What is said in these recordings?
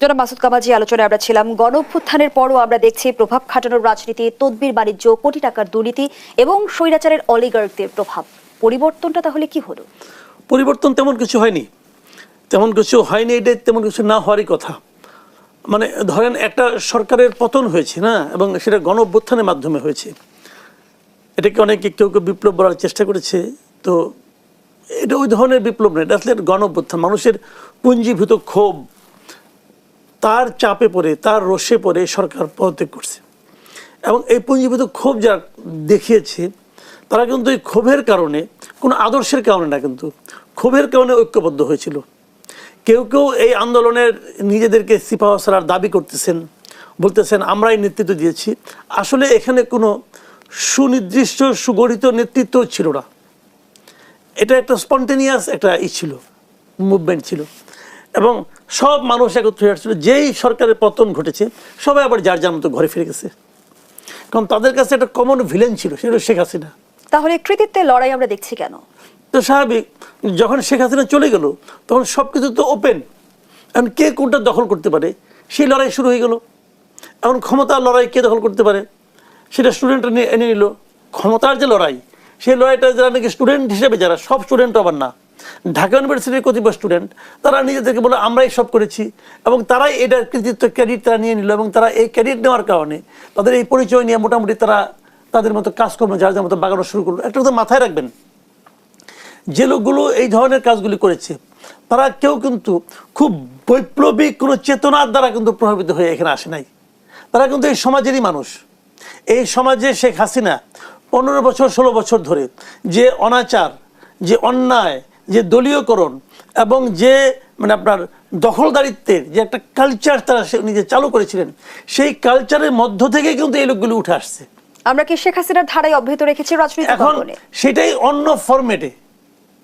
জনাব মাসুদ কামাজি আলোচনায় আমরা ছিলাম। গণ অভ্যুত্থানের পরও আমরা দেখছি প্রভাব খাটানোর রাজনীতি, তদবির, বাণিজ্য, কোটি টাকার দুর্নীতি এবং স্বৈরাচারের অলিগার্কদের প্রভাব। পরিবর্তনটা তাহলে কি হলো? পরিবর্তন তেমন কিছু হয়নি। তেমন কিছু হয়নি এটা তেমন কিছু না হওয়ারই কথা। মানে ধরেন একটা সরকারের পতন হয়েছে, না? এবং সেটা গণ অভ্যুত্থানের মাধ্যমে হয়েছে। এটাকে অনেকে কেউ কেউ বিপ্লব বলার চেষ্টা করেছে। তো এটা ওই ধরনের বিপ্লব নয়, এটা আসলে গণ অভ্যুত্থান মানুষের পুঞ্জীভূত ক্ষোভ তার চাপে পড়ে, তার রোষে পড়ে সরকার পদত্যাগ করছে। এবং এই পুঞ্জীভূত ক্ষোভ যারা দেখিয়েছে, তারা কিন্তু এই ক্ষোভের কারণে, কোনো আদর্শের কারণে না কিন্তু, ক্ষোভের কারণে ঐক্যবদ্ধ হয়েছিল। কেউ কেউ এই আন্দোলনের নিজেদেরকে সিপাহসারার দাবি করতেছেন, বলতেছেন, আমরাই নেতৃত্ব দিয়েছি। আসলে এখানে কোনো সুনির্দিষ্ট সুগঠিত নেতৃত্ব ছিল না। এটা একটা স্পন্টেনিয়াস একটা ই ছিল মুভমেন্ট ছিল। এবং সব মানুষ একত্র হয়ে আসছিল। যেই সরকারের পতন ঘটেছে সবাই আবার যার যার মতো ঘরে ফিরে গেছে। কারণ তাদের কাছে একটা কমন ভিলেন ছিল সেটা শেখ হাসিনা। তাহলে কৃতিত্বের লড়াই আমরা দেখছি কেন? তো স্বাভাবিক যখন শেখ হাসিনা চলে গেল তখন সব কিছু তো ওপেন এখন কে কোনটা দখল করতে পারে সেই লড়াই শুরু হয়ে গেল। এখন ক্ষমতার লড়াই কে দখল করতে পারে সেটা স্টুডেন্টরা নিয়ে এনে নিল। ক্ষমতার যে লড়াই সেই লড়াইটা যারা নাকি স্টুডেন্ট হিসেবে যারা সব স্টুডেন্ট আবার না ঢাকা ইউনিভার্সিটির কতিপয় স্টুডেন্ট তারা নিজেদেরকে বলে, আমরাই সব করেছি। এবং তারাই এটার কৃতিত্ব ক্রেডিট তারা নিয়ে নিল এবং তারা এই ক্রেডিট নেওয়ার কারণে তাদের এই পরিচয় নিয়ে মোটামুটি তারা তাদের মতো কাজকর্ম, যার যার মতো বাগানো শুরু করল। একটা কথা মাথায় রাখবেন, যে লোকগুলো এই ধরনের কাজগুলি করেছে, তারা কেউ কিন্তু খুব বৈপ্লবিক কোনো চেতনার দ্বারা কিন্তু প্রভাবিত হয়ে এখানে আসে নাই। তারা কিন্তু এই সমাজেরই মানুষ। এই সমাজে শেখ হাসিনা পনেরো বছর, ষোলো বছর ধরে যে অনাচার, যে অন্যায় যে দলীয়করণ এবং যে মানে আপনার দখলদারিত্বের যে একটা কালচার তারা সে নিজে চালু করেছিলেন সেই কালচারের মধ্য থেকে কিন্তু এই লোকগুলো উঠে আসছে। আমরা কি শেখ হাসিনার ধারায় অব্যাহত রেখেছি রাজনৈতিক এখন সেটাই অন্য ফরম্যাটে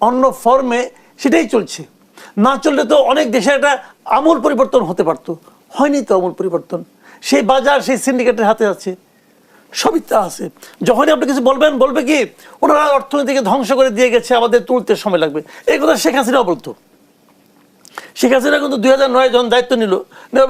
অন্য ফর্মে সেটাই চলছে। না চললে তো অনেক দেশে একটা আমূল পরিবর্তন হতে পারতো। হয়নি তো আমূল পরিবর্তন। সেই বাজার সেই সিন্ডিকেটের হাতে আছে। সবই তা আছে। যখনই আপনি কিছু বলবেন, বলবে কি? ওনারা অর্থনীতিকে ধ্বংস করে দিয়ে গেছে, আমাদের তুলতে সময় লাগবে। এই কথা শেখ হাসিনা বলতো। শেখ হাসিনা কিন্তু দুই হাজার নয় যখন দায়িত্ব নিল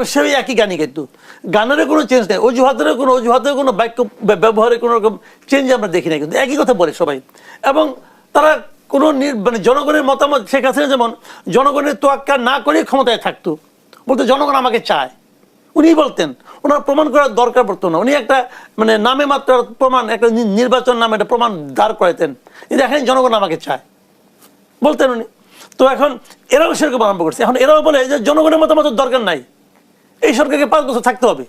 সেই একই গানই কিন্তু গানেরও কোনো চেঞ্জ নেই অজুহাতেরও কোনো, অজুহাতের কোনো বাক্য, ব্য- ব্যবহারে কোনো রকম চেঞ্জ আমরা দেখি না কিন্তু একই কথা বলে সবাই। এবং তারা কোনো মানে জনগণের মতামত, শেখ হাসিনা যেমন জনগণের তোয়াক্কা না করে ক্ষমতায় থাকতো, বলতে জনগণ আমাকে চায়। উনি বলতেন, ওনার প্রমাণ করার দরকার পড়তো না। উনি একটা মানে নামে মাত্র প্রমাণ, একটা নির্বাচন নামে একটা প্রমাণ দাঁড় করাইতেন। এই দেখেন, জনগণ আমাকে চায়। বলতেন উনি, তো এখন এরাও সেরকম আরম্ভ করছে। এখন এরাও বলে যে জনগণের মতামত দরকার নাই। এই সরকারকে পাঁচ বছর থাকতে হবে।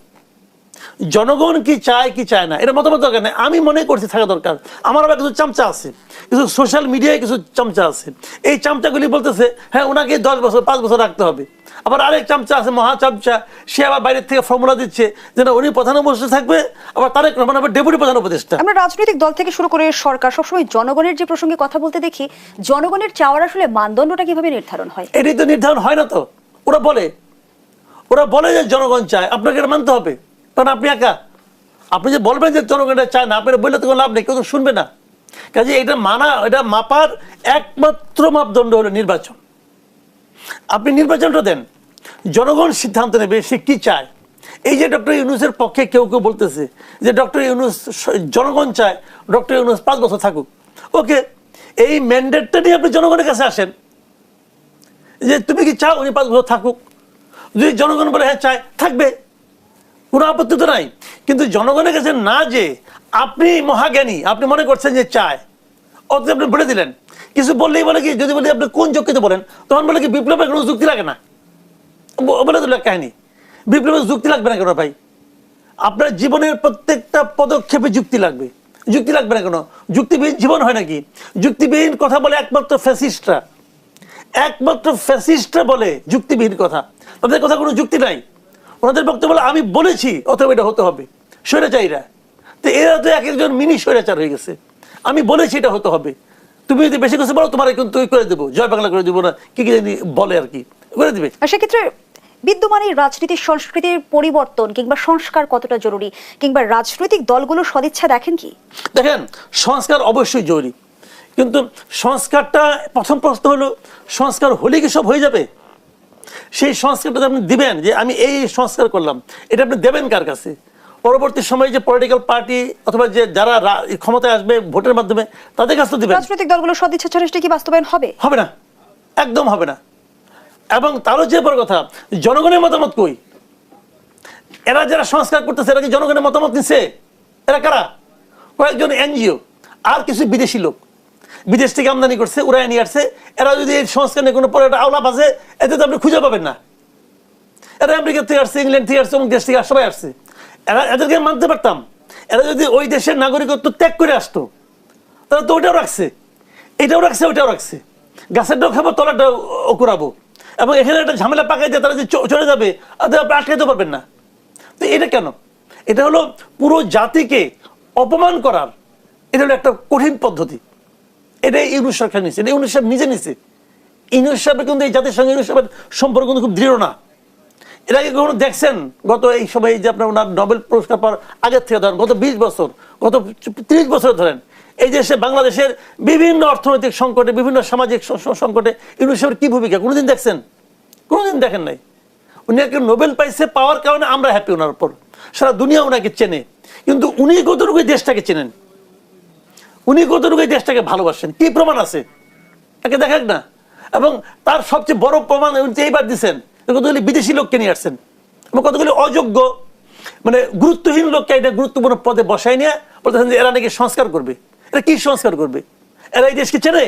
জনগণ কি চায় কি চায় না, এটা মতামত দরকার নেই। আমি মনে করছি থাকা দরকার। আমার আবার কিছু চামচা আছে। কিছু সোশ্যাল মিডিয়ায় কিছু চামচা আছে। এই চামচাগুলি বলতেছে হ্যাঁ ওনাকে দশ বছর, পাঁচ বছর রাখতে হবে। আবার আরেক চামচা আছে মহা চামচা। সে আবার বাইরের থেকে ফর্মুলা দিচ্ছে যে না উনি প্রধান উপদেষ্টা থাকবে আবার তারেক রহমান আবার ডেপুটি প্রধান উপদেষ্টা। আমরা রাজনৈতিক দল থেকে শুরু করে সরকার সবসময় জনগণের যে প্রসঙ্গে কথা বলতে দেখি জনগণের চাওয়ার আসলে মানদণ্ডটা কীভাবে নির্ধারণ হয়? এটাই তো নির্ধারণ হয় না তো। ওরা বলে ওরা বলে যে জনগণ চায় আপনাকে এটা মানতে হবে। কারণ আপনি একা। আপনি যে বলবেন যে জনগণ এটা চায় না আপনি বললে তো কোনো লাভ নেই কেউ তো শুনবে না। কাজে এটা মানা এটা মাপার একমাত্র মাপদণ্ড হলো নির্বাচন। আপনি নির্বাচনটা দেন। জনগণ সিদ্ধান্ত নেবে সে কি চায়? এই যে ডক্টর ইউনুসের পক্ষে কেউ কেউ বলতেছে যে ডক্টর ইউনুস জনগণ চায়, ডক্টর ইউনুস পাঁচ বছর থাকুক। ওকে, এই ম্যান্ডেটটা নিয়ে আপনি জনগণের কাছে আসেন। যে তুমি কি চাও উনি পাঁচ বছর থাকুক? যদি জনগণ বলে হ্যাঁ চায়, থাকবে। কোনো আপত্তি তো নাই। কিন্তু জনগণের কাছে না যে আপনি মহাজ্ঞানী, আপনি মনে করছেন যে চায়, অথচ আপনি বলে দিলেন। কিছু বললেই বলে কি, যদি বলি আপনি কোন যুক্তিতে বলেন, তখন বলে কি বিপ্লবের কোনো যুক্তি লাগে না। বলে দিল কাহিনী। বিপ্লবের যুক্তি লাগবে না কেন ভাই? আপনার জীবনের প্রত্যেকটা পদক্ষেপে যুক্তি লাগবে। যুক্তি লাগবে না কেন? যুক্তিবিহীন জীবন হয় নাকি? যুক্তিবিহীন কথা বলে একমাত্র ফ্যাসিস্টরা। একমাত্র ফ্যাসিস্টরা বলে যুক্তিবিহীন কথা। তাদের কথা কোনো যুক্তি নাই। ওনাদের বক্তব্য বলে আমি বলেছি, অথবা এটা হতে হবে। স্বৈরাচারীরা। তো এরা তো এক একজন মিনি স্বৈরাচার হয়ে গেছে। আমি বলেছি এটা হতে হবে। তুমি যদি বেশি কিছু বলো, তোমার কিন্তু করে দেবো। জয় বাংলা করে দেবো না। কি কি জানি বলে আর কি। করে দিবে। সেক্ষেত্রে বিদ্যমান এই রাজনীতির সংস্কৃতির পরিবর্তন কিংবা সংস্কার কতটা জরুরি কিংবা রাজনৈতিক দলগুলো সদিচ্ছা দেখেন কি? দেখেন সংস্কার অবশ্যই জরুরি। কিন্তু সংস্কারটা প্রথম প্রশ্ন হলো সংস্কার হলে কি সব হয়ে যাবে? সেই সংস্কারটা আপনি দিবেন যে আমি এই সংস্কার করলাম এটা আপনি দেবেন কার কাছে? পরবর্তী সময়ে যে পলিটিক্যাল পার্টি অথবা যে যারা ক্ষমতায় আসবে ভোটের মাধ্যমে তাদের কাছে তো দিবেন। রাজনৈতিক দলগুলো সদিচ্ছা ছাড়া কি বাস্তবায়ন হবে? হবে না। একদম হবে না। এবং তারও যে বড় কথা, জনগণের মতামত কই? এরা যারা সংস্কার করতেছে, এরা কি জনগণের মতামত নিচ্ছে এরা কারা? কয়েকজন এনজিও, আর কিছু বিদেশি লোক। বিদেশ থেকে আমদানি করছে উড়াই নিয়ে আসছে। এরা যদি এই সংস্কার নিয়ে কোনো পরে একটা আওলাপ আছে এতে তো আপনি খুঁজে পাবেন না। এরা আমেরিকা থেকে আসছে, ইংল্যান্ড থেকে আসছে, অমুক দেশ থেকে সবাই আসছে। এরা এদেরকে মানতে পারতাম। এরা যদি ওই দেশের নাগরিকত্ব ত্যাগ করে আসতো, তাহলে তো ওইটাও রাখছে। এটাও রাখছে, ওইটাও রাখছে। গাছেরটাও খাব তলাটাও করাবো এবং এখানে একটা ঝামেলা পাকাই দিয়ে তারা যে চলে যাবে, আর আপনি আটকাতে পারবেন না। তো এটা কেন? এটা হলো পুরো জাতিকে অপমান করার, এটা হলো একটা কঠিন পদ্ধতি। এটা ইউনুস সরকার নিচ্ছে এটা ইউনুস সাহেব নিজে নিচ্ছে ইউনুস সাহেবের কিন্তু এই জাতির সঙ্গে, ইউনুস সাহেবের সম্পর্ক কিন্তু খুব দৃঢ় না। এর আগে কখনো দেখছেন গত এই সময় যে আপনার ওনার নোবেল পুরস্কার পাওয়ার আগের থেকে ধরেন, গত বিশ বছর, গত তিরিশ বছর ধরেন এই দেশে বাংলাদেশের বিভিন্ন অর্থনৈতিক সংকটে, বিভিন্ন সামাজিক সংকটে ইউনুস সাহেবের কি ভূমিকা? কোনোদিন দেখছেন? কোনোদিন দেখেন নাই? উনি একটা নোবেল পাইছে পাওয়ার কারণে আমরা হ্যাপি ওনার উপর। সারা দুনিয়া ওনাকে চেনে। কিন্তু উনি কতটুকু দেশটাকে চেনেন? উনি কতটুকু দেশটাকে ভালোবাসেন? কি প্রমাণ আছে? তাকে দেখেন না। এবং তার সবচেয়ে বড় প্রমাণ উনি এইবার দিচ্ছেন কতগুলি বিদেশি লোককে নিয়ে আসছেন। এবং কতগুলি অযোগ্য মানে গুরুত্বহীন লোককে এটা গুরুত্বপূর্ণ পদে বসাই নিয়ে বলতেছেন যে এরা নাকি সংস্কার করবে। এরা কি সংস্কার করবে? এরা এই দেশকে চেনে?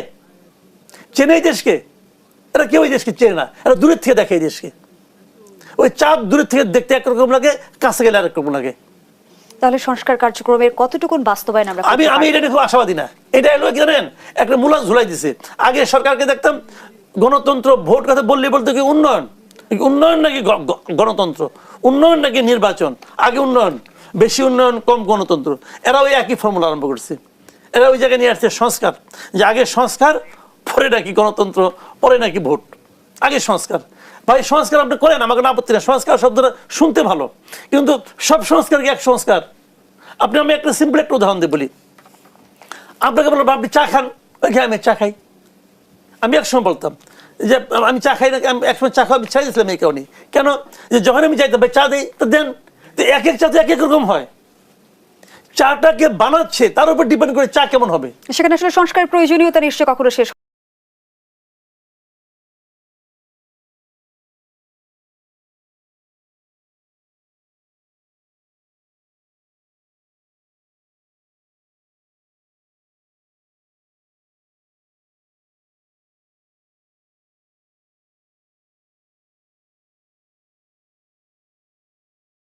চেনে এই দেশকে? এরা কেউ এই দেশকে চেনে না। এরা দূরের থেকে দেখে এই দেশকে। ওই চাঁদ দূরের থেকে দেখতে একরকম লাগে কাছে গেলে আরেক রকম লাগে। তাহলে সংস্কার কার্যক্রমের কতটুকুন বাস্তবায়ন আমরা আমি আমি এটা নিয়ে খুব আশাবাদী না। এটা এলো কি জানেন? একটা মূলা ঝুলাই দিছে। আগে সরকারকে দেখতাম গণতন্ত্র ভোট কথা বললে বলতে কি উন্নয়ন? উন্নয়ন নাকি গণতন্ত্র? উন্নয়ন নাকি নির্বাচন? আগে উন্নয়ন বেশি উন্নয়ন কম গণতন্ত্র। এরা ওই একই ফর্মুলা আরম্ভ করছে। এরা ওই জায়গায় নিয়ে আসছে সংস্কার। যে আগে সংস্কার, পরে নাকি গণতন্ত্র, পরে নাকি ভোট। আগে সংস্কার। ভাই, সংস্কার আপনি করেন, আমাকে না আপত্তি না। সংস্কার শব্দটা শুনতে ভালো। কিন্তু সব সংস্কার কি এক সংস্কার। আপনি, আমি একটা সিম্পল একটা উদাহরণ দিয়ে বলি। আপনাকে বলব আপনি চা খান। ওই খেয়ে আমি চা খাই। আমি একসময় বলতাম যে, আমি চা খাই না, আমি একসময় চা খাওয়া আমি ছেড়ে দিয়েছিলাম এই কারণে। কেন? যে যখন আমি যাইতাম, ভাই, চা দিই, তো দেন। তো এক এক চা তো এক এক রকম হয়। চাটাকে বানাচ্ছে, তার উপর ডিপেন্ড করে চা কেমন হবে? সেখানে আসলে সংস্কারের প্রয়োজনীয়তা নিশ্চয় কখনো শেষ